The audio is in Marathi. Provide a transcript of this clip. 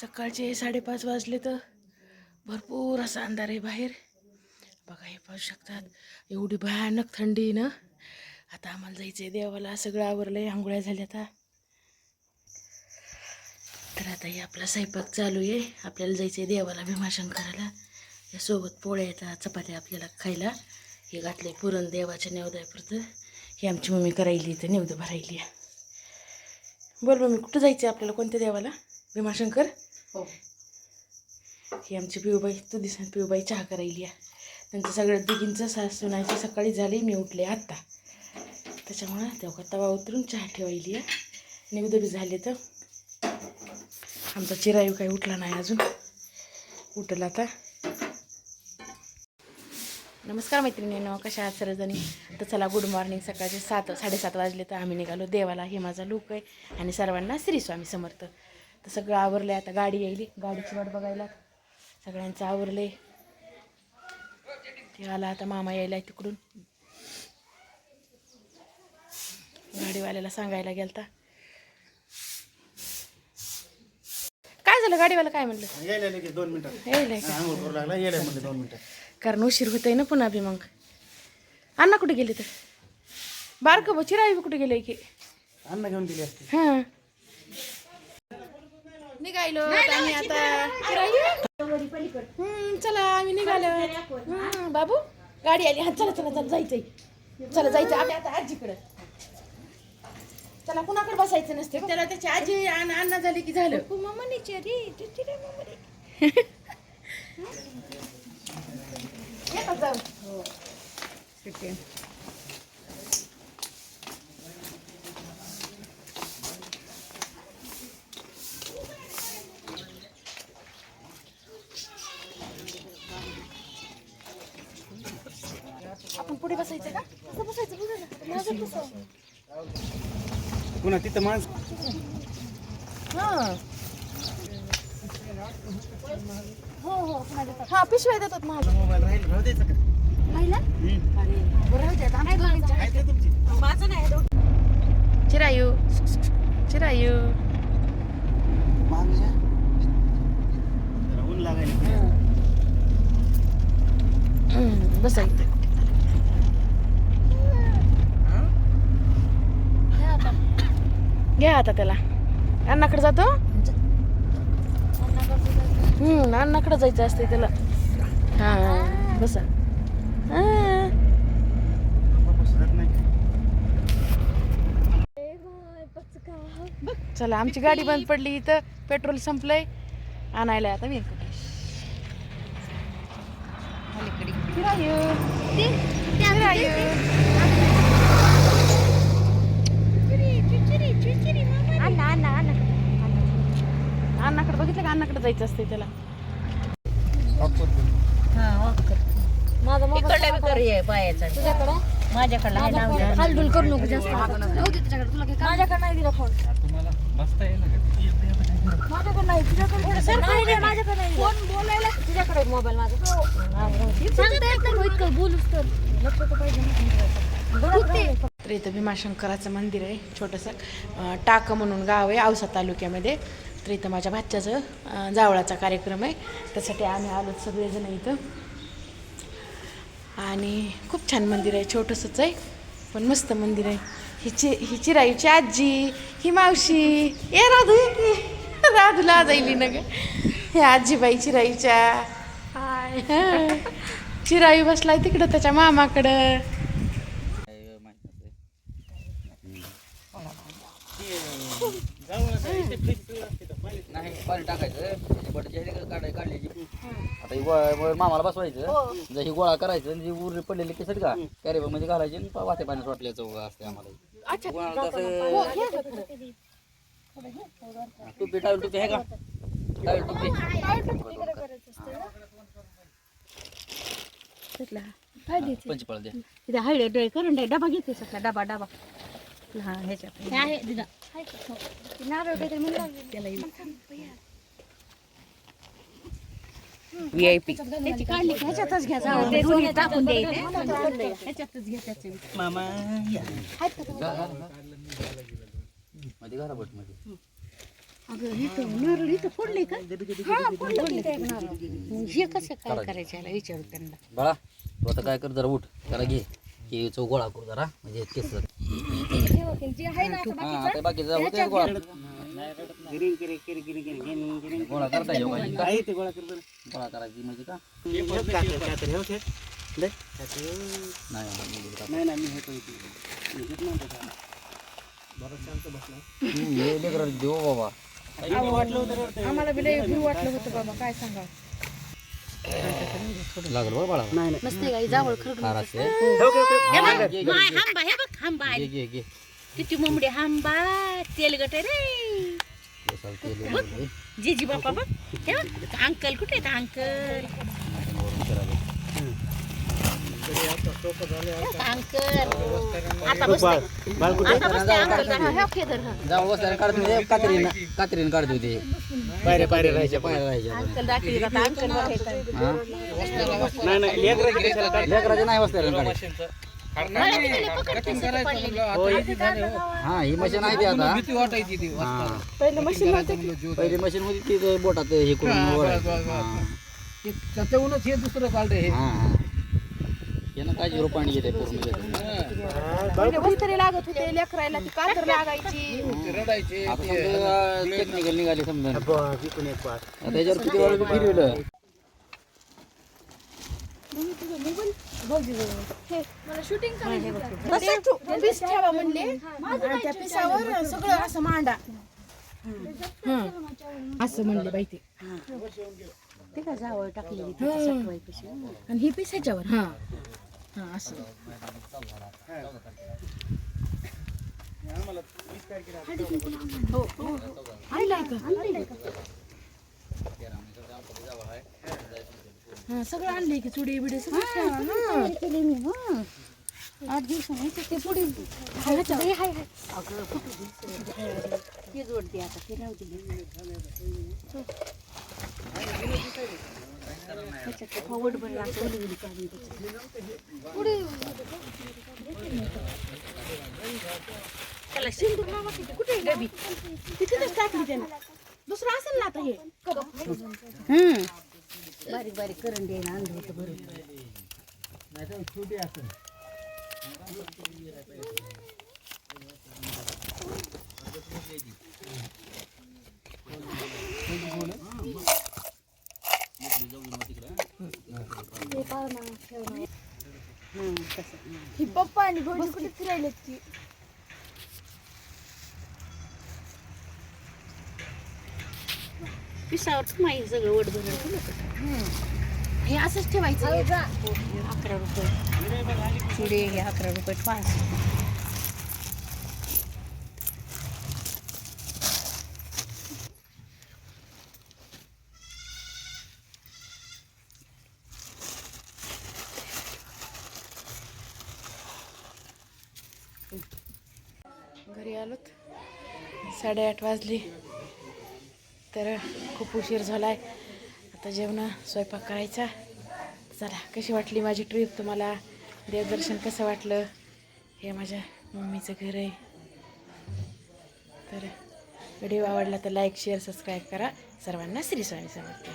सकाळचे साडेपाच वाजले तर भरपूर असा अंधार आहे बाहेर. बघा हे पाहू शकतात. एवढी भयानक थंडी ना? आता आम्हाला जायचं आहे देवाला. सगळं आवरलं आहे आंघोळ्या झाल्या आता. तर आता हे आपला स्वयंपाक चालू आहे. आपल्याला जायचं आहे देवाला भीमाशंकराला. यासोबत पोळ्या येतात चपात्या आपल्याला खायला. हे घातले पुरण देवाच्या नेवदायपुरतं. ही आमची मम्मी करायली तर नेवदं भरायली आहे. बोल मम्मी कुठं जायचं आहे आपल्याला? कोणत्या देवाला? भीमाशंकर? हो. ही आमची पिऊबाई तू दिसा पिऊबाई चहा करायली आहे. त्यांचं सगळं दिघींचं सासूनाची सकाळी झाली मी उठले आत्ता. त्याच्यामुळं तेव्हा तवा उतरून चहा ठेवायली आहे. निवद झाले तर. आमचा चिरायू काही उठला नाही अजून. उठला आता. नमस्कार मैत्रिणींनो कशा आहात सर्वजणी? तर चला गुड मॉर्निंग सकाळचे सात साडेसात वाजले तर आम्ही निघालो देवाला. हे माझा लूक आहे आणि सर्वांना श्री स्वामी समर्थ. तर सगळं आवरलं आहे आता. गाडी यायली. गाडीची वाट बघायला. सगळ्यांचं आवरलं आहे ते आला आता मामा यायला आहे तिकडून. गाडीवाल्याला सांगायला गेलता. काय झालं? गाडीवाला काय म्हणलं? यायला लगेच दोन मिनिटात यायलंय का आंघोळ करू लागला. यायला म्हणले दोन मिनिटात कारण उशीर होतंय ना पुन्हा बी मग. अण्णा कुठे गेले तर? बारकं बा चिराई बी कुठे गेले की? अन्न घेऊन दिली असते हां. निघायलो. आम्ही आता हम्म, चला आम्ही निघालो. हम्म, बाबू गाडी आली. हा चला चला चला जायचंय. चला जायचं आता आता आजीकडे. चला कुणाकडे बसायचं नसते त्याला त्याची आजी आणि अण्णा झाली की झालं. जाऊ बसायचं का? कसं बसायचं. माझं कसं पुन्हा तिथं माणस. हां. हो हो पुन्हा देतात. हा पिशव्या देतात माझ्या. मोबाईल राहील राहू द्यायचं का? आहे का तुमची? चिरायू. चिरायू. मागच्या लागायला. बसायचं. घ्या आता त्याला. अण्णाकडे जातो? हम्म अण्णाकडे जायचं असते त्याला. हा बसा. चला आमची गाडी बंद पडली इथं. पेट्रोल संपलंय. आणायला आता व्यंकटेश अलीकडे चिरायू. चिरायू. अण्णाकडे बघितलं का? अण्णाकडे जायचं असते त्याला. तुझ्याकडं? हालडुल करू नको जास्त. जाऊ दे त्याच्याकडे तुला काय माझ्याकडे नाही दिला फोन माझ्याकडे नाही. तुझ्याकडे माझ्याकडे नाही फोन बोलायला? तुझ्याकडे मोबाईल माझा. सांगता येत नाही इतकं बोलूस तर. लक्ष तर पाहिजे ना. तर इथं भीमाशंकराचं मंदिर आहे छोटंसं. टाक म्हणून गाव आहे औसा तालुक्यामध्ये. तर इथं माझ्या भाच्याचं जावळाचा कार्यक्रम आहे. त्यासाठी आम्ही आलो सगळेजण इथं. आणि खूप छान मंदिर आहे छोटंसंच आहे पण मस्त मंदिर आहे. ही चि ही चिराईची आजी ही मावशी ए राधू राधूला आज राधूला जाईली ना ग. हे आजीबाई चिराईच्या. हाय. चिरायू बसलाय तिकडं त्याच्या मामाकडं. नाही पाणी टाकायचं. काढाय काढल्याची आता ही गोळा वर मामाला बसवायचं. जर ही गोळा करायचं आणि जी उरली पडलेली केसट का कॅरी मध्ये घालायची आणि पा- वाटे पाण्यात वाटल्याचं उगा असते आम्हाला. अच्छा. गोळा तसं टोपी टावेल टोपी आहे का? टावेल टोपी. पंचपाळ द्या. तिथे हळद करून दे. डबा घेते सगळा डबा डबा. हा ह्याच्यात. आहे दिदा नारळ काहीतरी म्हणलं व्ही आय पी. त्याची काढली की? ह्याच्यातच घ्यायचं ते दोन्ही टाकून द्यायचे. ह्याच्यातच घ्यायचं मामा या. मध्ये घाला बटमध्ये अगं इथं नारळ इथं फोडले का? हा फोडलं की ते नारळ. मग हे कसं काय करायचं याला? विचारू त्यांना. बाळा तू आता काय कर जरा उठ. जरा घे. की चौ गोळा करू जरा. म्हणजे केस जे आहे ना गोळा गिरिंग गिरिंग गिरिंग गिरिंग गिरिंग गिरिंग गिरिंग गोळा करता येऊ का ते गोळा कर बरं गोळा करायची म्हणजे का हे कातर कातर हे होते कातर नाही नाही नाही मी हे करतो मी घेत का. हम्म, हे देऊ बाबा वाटलं आम्हाला बी लय भीव वाटलं होतं बाबा काय सांगा लागल बरं बाळा नाही नाही नसते काही जावळ खरं खार असते ओके ओके हा, घे, घे, माय हांबा हे बघ हांबा घे, घे, घे. किती मुंबडे हांबा तेलगट रे केसाला तेल. जीजी बापा बघ हे बघ अंकल कुठे आहेत अंकल नाकावरून फिरायला. अंकल आता बघ, बस बाळ बाळ कुठे आता बसते अंकल हा खेदर हा जाऊ बसल्याने काढतो ते कात्रीन कात्रीन काढतो ते पायऱ्या पायऱ्या राहायच्या पाया राहायच्या हा लेकराचे नाही बसल्याने काढे मला तिकडे पकडते तिथे पडलेली. हा ही मशीन आहे ती आता. पहिलं मशीन नव्हतं पहिली मशीन होती ती बोटात हे करून. त्याच्याहूनच हे दुसरं काढलं हा. यानं काय झिरो पॉईंट घेते पूर्ण त्याच्यात. पहिले वस्तरी लागत होते लेकरायला ती कातर लागायची रडायचे आता समजा टेक्निकल निघाली समजा आता याच्यावर किती वेळ फिरविलं तसंच पीस ठेवा म्हणले आणि त्या पिसावर सगळं असं मांडा हं. असं म्हणले बाई ते ते का जावळ टाकलेली. आणि ही पीस ह्याच्यावर हा हा असं. हो हो आणलाय का? हा सगळं आणलंय की चुडी बिडी सगळं हा. केली मी हं. आठ दिवसांनी ते पुढे हाय हाय अगं कुठं? ते जोडते आता ते राहू दे. त्याला सिंदूर मामा किती कुठे आहे डबी? तिथेच टाकली त्यानं. दुसरं असेल ना आता हे. हम्म. बारीक बारीक करंडी आहे ना आणलं होतं बरोबर ही पप्पा आणि भाऊजी कुठे फिरायला ती पिसावर माहिती सगळं वड भरून. हे असंच ठेवायचं. अकरा रुपये. चुडे हे अकरा रुपये. पाच. आलोत. साडेआठ वाजली. तर खूप उशीर झाला आहे आता जेवणं स्वयंपाक करायचा. चला कशी वाटली माझी ट्रिप तुम्हाला देवदर्शन कसं वाटलं? हे माझ्या मम्मीचं घर आहे. तर व्हिडिओ आवडला तर लाईक शेअर सबस्क्राईब करा. सर्वांना श्री स्वामी समर्थ.